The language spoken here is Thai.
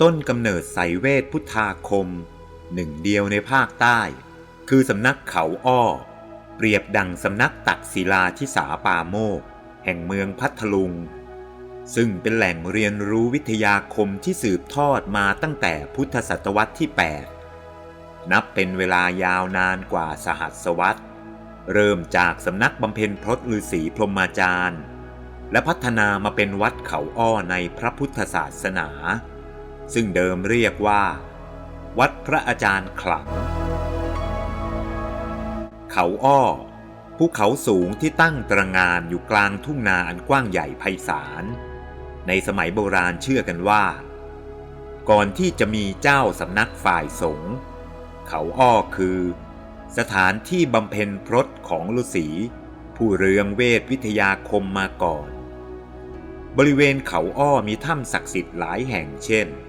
ต้นกำเนิดไสยเวทพุทธาคม หนึ่งเดียวในภาคใต้ คือสำนักเขาอ้อ เปรียบดังสำนักตักศิลาที่สาปาโมก แห่งเมืองพัทลุง ซึ่งเป็นแหล่งเรียนรู้วิทยาคมที่สืบทอดมาตั้งแต่พุทธศตวรรษที่ 8 นับเป็นเวลายาวนานกว่าสหัสวรรษ เริ่มจากสำนักบำเพ็ญพรตฤาษีพรหมาจารย์ และพัฒนามาเป็นวัดเขาอ้อในพระพุทธศาสนา ซึ่งเดิมเรียกว่า วัดพระอาจารย์ขลัง เขาอ้อภูเขาสูงที่ตั้งตระงานอยู่กลางทุ่งนาอันกว้างใหญ่ไพศาล ในสมัยโบราณเชื่อกันว่า ก่อนที่จะมีเจ้าสำนักฝ่ายสงฆ์เขาอ้อคือ สถานที่บำเพ็ญพรตของฤาษีผู้เรืองเวทวิทยาคมมาก่อน บริเวณเขาอ้อมีถ้ำศักดิ์สิทธิ์หลายแห่งเช่น